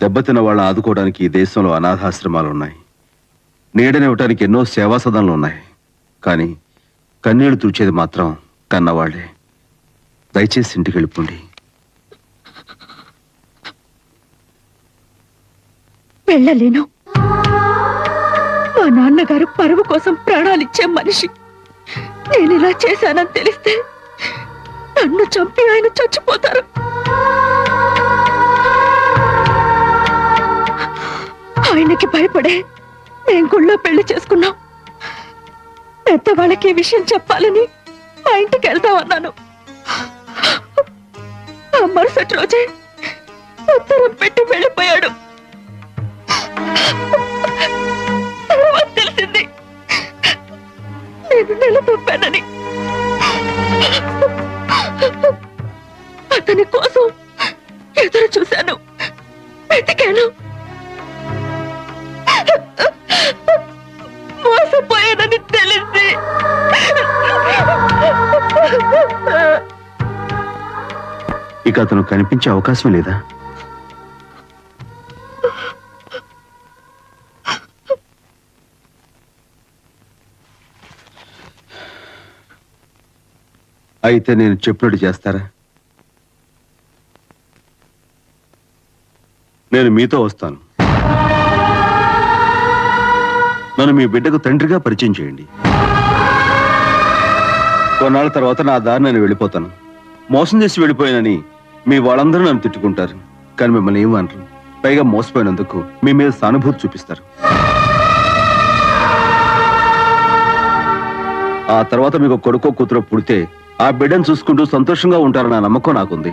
దెబ్బతిన్న వాళ్ళని ఆదుకోవడానికి ఈ దేశంలో అనాథాశ్రమాలు ఉన్నాయి నీడనివ్వటానికి ఎన్నో సేవా సదనలు ఉన్నాయి. కానీ కన్నీళ్ళు తుడిచేది మాత్రం కన్నవాళ్ళే. దయచేసి ఇంటికి వెళ్ళిపోండి. వెళ్ళలేను. మా నాన్నగారు పరువు కోసం ప్రాణాలిచ్చే మనిషి. నేను ఇలా చేశానని తెలిస్తే నన్ను చంపి ఆయన చచ్చిపోతారు. ఆయనకి భయపడే నేను గుళ్ళో పెళ్ళి చేసుకున్నాం. పెద్దవాళ్ళకి ఈ విషయం చెప్పాలని మా ఇంటికి వెళ్తామన్నాను ఆ మరుసటి రోజే ఉత్తరం పెట్టి వెళ్ళిపోయాడు. తర్వాత తెలిసింది నేను నెల తప్పానని అతని కోసం ఎదురు చూశాను. వెతికాను. మోసపోయానని తెలిసి. ఇక అతను కనిపించే అవకాశం లేదా? అయితే నేను చెప్పినట్టు చేస్తారా? నేను మీతో వస్తాను. నన్ను మీ బిడ్డకు తండ్రిగా పరిచయం చేయండి. కొన్నాళ్ళ తర్వాత నా దారి నేను వెళ్ళిపోతాను. మోసం చేసి వెళ్ళిపోయానని మీ వాళ్ళందరూ నన్ను తిట్టుకుంటారు. కానీ మిమ్మల్ని ఏమనరు పైగా మోసపోయినందుకు మీ మీద సానుభూతి చూపిస్తారు. ఆ తర్వాత మీకు కొడుకో కూతురు పుడితే ఆ బిడ్డను చూసుకుంటూ సంతోషంగా ఉంటారన్న నమ్మకం నాకుంది.